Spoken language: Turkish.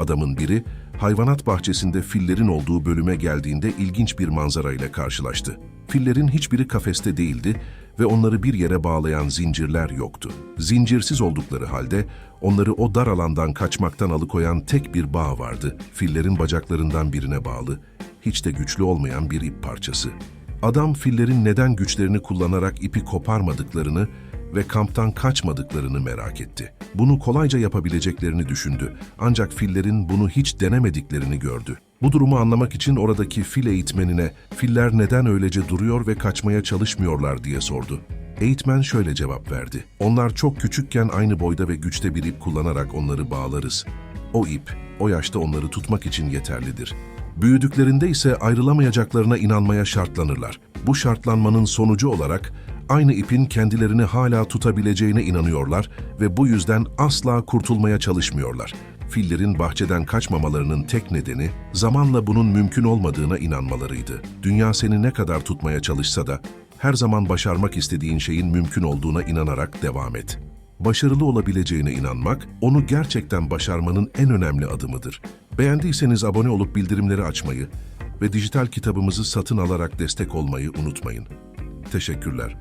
adamın biri, hayvanat bahçesinde fillerin olduğu bölüme geldiğinde ilginç bir manzara ile karşılaştı. Fillerin hiçbiri kafeste değildi ve onları bir yere bağlayan zincirler yoktu. Zincirsiz oldukları halde onları o dar alandan kaçmaktan alıkoyan tek bir bağ vardı. Fillerin bacaklarından birine bağlı, hiç de güçlü olmayan bir ip parçası. Adam fillerin neden güçlerini kullanarak ipi koparmadıklarını ve kamptan kaçmadıklarını merak etti. Bunu kolayca yapabileceklerini düşündü. Ancak fillerin bunu hiç denemediklerini gördü. Bu durumu anlamak için oradaki fil eğitmenine filler neden öylece duruyor ve kaçmaya çalışmıyorlar diye sordu. Eğitmen şöyle cevap verdi. Onlar çok küçükken aynı boyda ve güçte bir ip kullanarak onları bağlarız. O ip, o yaşta onları tutmak için yeterlidir. Büyüdüklerinde ise ayrılamayacaklarına inanmaya şartlanırlar. Bu şartlanmanın sonucu olarak aynı ipin kendilerini hala tutabileceğine inanıyorlar ve bu yüzden asla kurtulmaya çalışmıyorlar. Fillerin bahçeden kaçmamalarının tek nedeni zamanla bunun mümkün olmadığına inanmalarıydı. Dünya seni ne kadar tutmaya çalışsa da her zaman başarmak istediğin şeyin mümkün olduğuna inanarak devam et. Başarılı olabileceğine inanmak, onu gerçekten başarmanın en önemli adımıdır. Beğendiyseniz abone olup bildirimleri açmayı ve dijital kitabımızı satın alarak destek olmayı unutmayın. Teşekkürler.